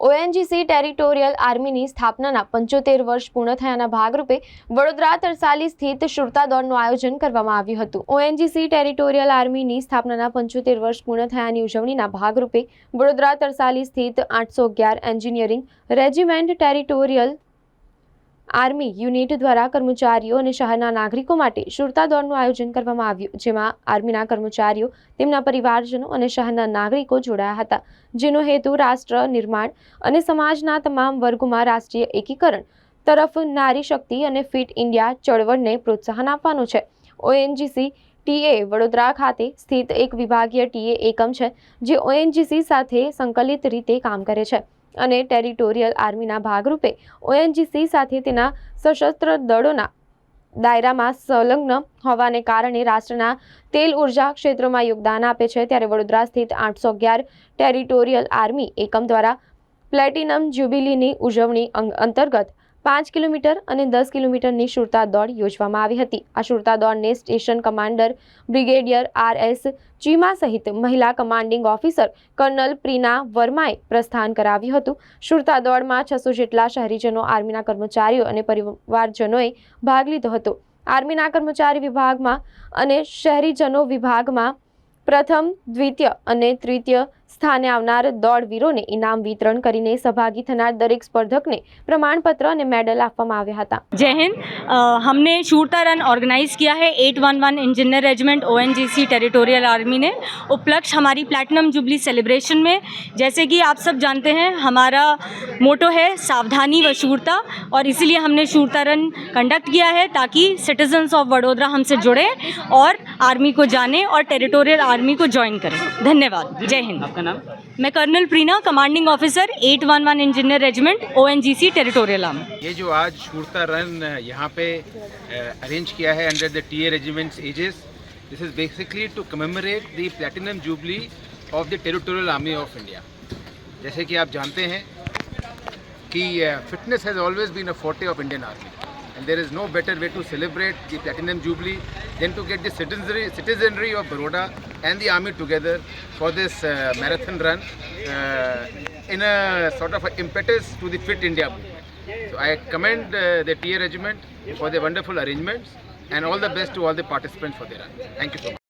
ONGC territorial આર્મીની સ્થાપનાના પંચોતેર વર્ષ પૂર્ણ થયાના ભાગરૂપે વડોદરા તરસાલી સ્થિત શુરતા દોડનું આયોજન કરવામાં આવ્યું હતું. ઓએનજીસી ટેરિટોરિયલ આર્મીની સ્થાપનાના પંચોતેર વર્ષ પૂર્ણ થયાની ઉજવણીના ભાગરૂપે વડોદરા તરસાલી સ્થિત આઠસો અગિયાર engineering regiment territorial army unit દ્વારા કર્મચારીઓ અને શહેરના નાગરિકો માટે શુરતા દોડનું આયોજન કરવામાં આવ્યું, જેમાં આર્મીના કર્મચારીઓ, તેમના પરિવારજનો અને શહેરના નાગરિકો જોડાયા હતા, જેનો હેતુ રાષ્ટ્ર નિર્માણ અને સમાજના તમામ વર્ગોમાં રાષ્ટ્રીય એકીકરણ તરફ નારી શક્તિ અને ફિટ ઇન્ડિયા ચળવળને પ્રોત્સાહન આપવાનો છે. ઓએનજીસી ટીએ વડોદરા ખાતે સ્થિત એક વિભાગીય ટીએ એકમ છે, જે ઓએનજીસી સાથે સંકલિત રીતે કામ કરે છે. અને ટેરિટોરિયલ આર્મીના ભાગરૂપે ઓએનજીસી સાથે તેના સશસ્ત્ર દળોના દાયરામાં સંલગ્ન હોવાને કારણે રાષ્ટ્રના તેલ ઊર્જા ક્ષેત્રોમાં યોગદાન આપે છે. ત્યારે વડોદરા સ્થિત આઠસો અગિયાર ટેરિટોરિયલ આર્મી એકમ દ્વારા પ્લેટિનમ જ્યુબિલીની ઉજવણી અંતર્ગત પાંચ કિલોમીટર અને દસ કિલોમીટરની શુરતા દોડ યોજવામાં આવી હતી. આ શુરતા દોડને station commander brigadier R S Cheema સહિત મહિલા કમાન્ડિંગ ઓફિસર કર્નલ પ્રીના વર્માએ પ્રસ્થાન કરાવ્યું હતું. શુરતા દોડમાં છસો જેટલા શહેરીજનો, આર્મીના કર્મચારીઓ અને પરિવારજનોએ ભાગ લીધો હતો. આર્મીના કર્મચારી વિભાગમાં અને શહેરીજનો વિભાગમાં પ્રથમ દ્વિતીય અને તૃતીય સ્થાને આવનાર દોડવીરોને ઇનામ વિતરણ કરીને સહભાગી થનાર દરેક સ્પર્ધકને પ્રમાણપત્ર અને મેડલ આપવામાં આવ્યા હતા जय हिंद अ, हमने शूरता रन ऑर्गेनाइज किया है 811 इंजीनियर रेजिमेंट ओ टेरिटोरियल आर्मी ने उपलक्ष्य हमारी प्लैटिनम जुबली सेलिब्रेशन में जैसे कि आप सब जानते हैं हमारा मोटो है सावधानी व शूरता और इसीलिए हमने शूरता रन कंडक्ट किया है ताकि सिटीजन्स ऑफ़ वडोदरा हमसे जुड़े और आर्मी को जाने और टेरिटोरियल आर्मी को ज्वाइन करें। धन्यवाद। जय हिंद। आपका नाम? मैं colonel Preena commanding officer 811 engineer regiment O N G C territorial army ये जो आज शूरता रन यहाँ पे अरेंज किया है under the T A regiments aegis this is basically to commemorate the platinum jubilee of the territorial army of India जैसे कि आप जानते हैं he, uh, fitness has always been a forte of Indian Army. And there is no better way to celebrate the Platinum Jubilee than to get the citizenry, citizenry of Baroda and the army together for this uh, marathon run uh, in a sort of impetus to the Fit India. So I commend the Tier regiment for the wonderful arrangements and all the best to all the participants for their run. Thank you so much.